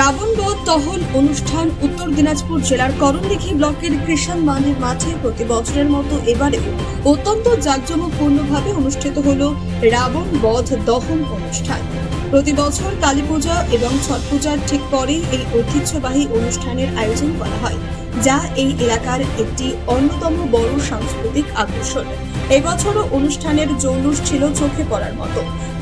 রাবণবধ টহল অনুষ্ঠান উত্তর দিনাজপুর জেলার করণদিঘি ব্লকের কৃষাণ মান্ডির মাঠে প্রতি বছরের মতো এবারেও অত্যন্ত জাঁকজমকপূর্ণভাবে অনুষ্ঠিত হল রাবণ বধ দহন অনুষ্ঠান। প্রতি বছর কালী পূজা এবং ছট পূজার ঠিক পরেই এই ঐতিহ্যবাহী অনুষ্ঠানের আয়োজন করা হয়, যা এই এলাকার একটি অন্যতম বড় সাংস্কৃতিক আকর্ষণ। এবছরও অনুষ্ঠানের জৌলুস ছিল চোখে পড়ার মতো।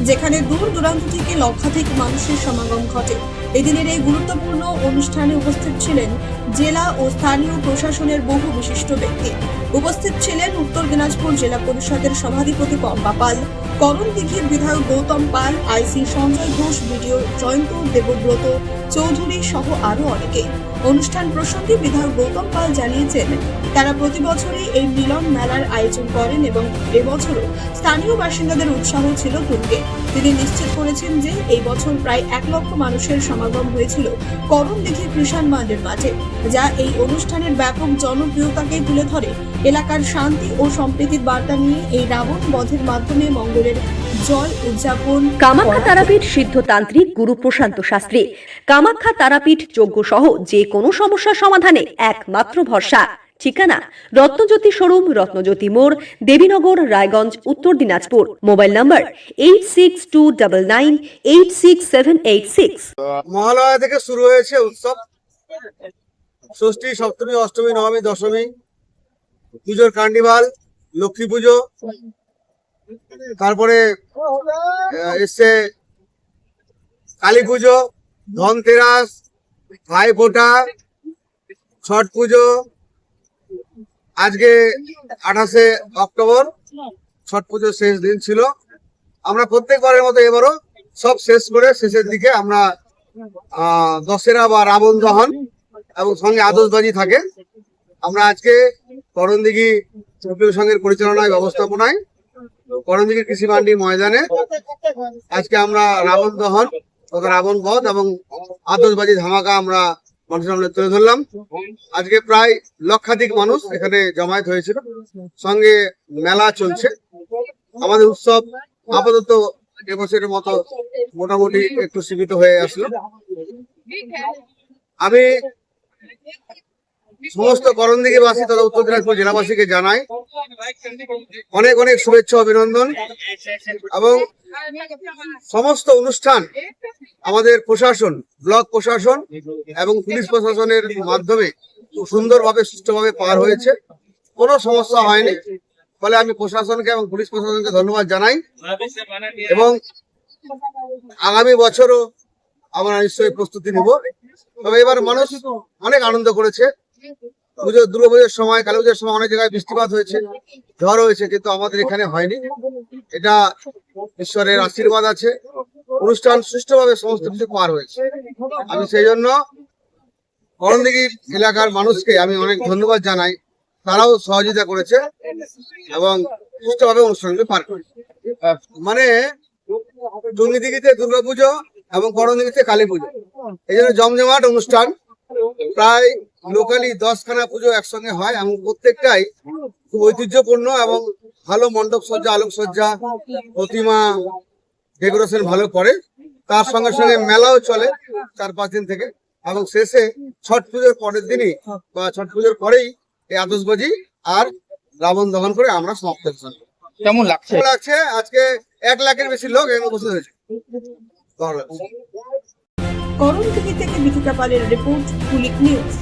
যেখানে দূর দূরান্ত থেকে লক্ষাধিক মানুষের সমাগম ঘটে। এদিনের এই গুরুত্বপূর্ণ অনুষ্ঠানে উপস্থিত ছিলেন জেলা ও স্থানীয় প্রশাসনের বহু বিশিষ্ট ব্যক্তি। উপস্থিত ছিলেন উত্তর দিনাজপুর জেলা পরিষদের সভাধিপতি পম্পা পাল, করণ দিঘির বিধায়ক গৌতম পাল, আইসি সঞ্জয় ঘোষ, বিডিও জয়ন্ত দেবব্রত চৌধুরী সহ আরও অনেকে অনুষ্ঠান প্রসঙ্গে বিধায়ক গৌতম পাল জানিয়েছেন, তারা প্রতি বছরই এই মিলন মেলার আয়োজন করেন এবং এবছরও স্থানীয় বাসিন্দাদের উৎসাহ ছিল তুলকে তিনি নিশ্চিত করেছেন যে এই বছর প্রায় এক লক্ষ মানুষের সমাগম হয়েছিল করণ দিঘি কৃষাণ মান্ডের মাঝে যা এই অনুষ্ঠানের ব্যাপক জনপ্রিয়তাকে তুলে ধরে। এলাকার শান্তি ও সম্প্রীতির বার্তা নিয়ে এই রাবণ বধের মাধ্যমে মঙ্গলের জয় উদযাপন কামাখ্যা তারাপীঠ সিদ্ধতান্ত্রিক গুরু প্রশান্ত শাস্ত্রী। কামাখ্যা তারাপীঠ যজ্ঞ সহ যে কোনো সমস্যার সমাধানে একমাত্র ভরসা। ঠিকানা রত্নজ্যোতি শোরুম, রত্নজ্যোতি মোড়, Devinagar, Raiganj, Uttar Dinajpur. Mobile number eight six two double nine eight six seven eight six Mahalaya থেকে শুরু হয়েছে উৎসব। ষষ্ঠী, সপ্তমী, অষ্টমী, নবমী, দশমী। পুজোর কার্নিভাল লক্ষ্মী পুজো। তারপরে এসছে কালী পুজো, ধনতেরাস ভাই ভাইফোঁটা, ছট পুজো আজকে আঠাশে অক্টোবর ছট পুজোর শেষ দিন ছিল। আমরা প্রত্যেকবারের মতো এবারও সব শেষ করে শেষের দিকে আমরা দশেরা বা রাবণ দহন এবং সঙ্গে আদর্শবাজি থাকে। আমরা আজকে করণদিঘি তৃণমূল সংঘের পরিচালনায়, ব্যবস্থাপনায় করণদিঘি কৃষি মান্ডি ময়দানে আজকে আমরা রাবণ দহন রাবণ বধ এবং আতসবাজি ধামাকা আমরা মানুষের আমরা তুলে ধরলাম। আজকে প্রায় লক্ষাধিক মানুষ এখানে জমায়েত হয়েছিল। সঙ্গে মেলা চলছে। আমাদের উৎসব আপাতত এবছরের মতো মোটামুটি একটু সীমিত হয়ে আসলো। আমি সমস্ত করণদিঘিবাসী তথা উত্তর দিনাজপুর জেলাবাসীকে জানাই অনেক অনেক শুভেচ্ছা অভিনন্দন। এবং সমস্ত অনুষ্ঠান আমাদের প্রশাসন, ব্লক প্রশাসন এবং পুলিশ প্রশাসনের মাধ্যমে সুন্দরভাবে, সুষ্ঠুভাবে পার হয়েছে। কোনো সমস্যা হয়নি। ফলে আমি প্রশাসনকে এবং পুলিশ প্রশাসনকে ধন্যবাদ জানাই। এবং আগামী বছরও আমরা নিশ্চয়ই প্রস্তুতি নিব। তবে এবার মানুষ অনেক আনন্দ করেছে। পুজো দুর্গাপুজোর সময়, কালী পুজোর সময় অনেক জায়গায় বৃষ্টিপাত হয়েছে, ঝড় হয়েছে, কিন্তু আমাদের এখানে হয়নি। এটা ঈশ্বরের আশীর্বাদ আছে। অনুষ্ঠান সুষ্ঠুভাবে সমস্ত কিছু পার হয়েছে। আমি সেই জন্য করণদিঘির এলাকার মানুষকে আমি অনেক ধন্যবাদ জানাই। তারাও সহযোগিতা করেছে এবং সুষ্ঠুভাবে অনুষ্ঠানগুলো পার করেছে। মানে টুঙ্গিদিঘিতে দুর্গাপুজো এবং করণদিঘিতে কালী পুজো। এই জন্য জমজমাট অনুষ্ঠান প্রায় লোকালি দশখানা পুজো একসঙ্গে হয় এবং প্রত্যেকটাই খুব ঐতিহ্যপূর্ণ এবং ভালো মণ্ডপ সজ্জা আলোক সজ্জা প্রতিমা ডেকোরেশন ভালো করে। তার সঙ্গে সঙ্গে মেলাও চলে চার পাঁচ দিন থেকে এবং শেষে ছট পুজোর পরের দিনই বা ছট পুজোর পরেই এই আতসবাজি আর রাবণ দহন করে আমরা সমাপ্ত কেমন লাগছে? লাগছে? আজকে এক লাখের বেশি লোক এখানে উপস্থিত হয়েছে। করণ থেকে বিথিকা পালের রিপোর্ট কুলিক নিউজ।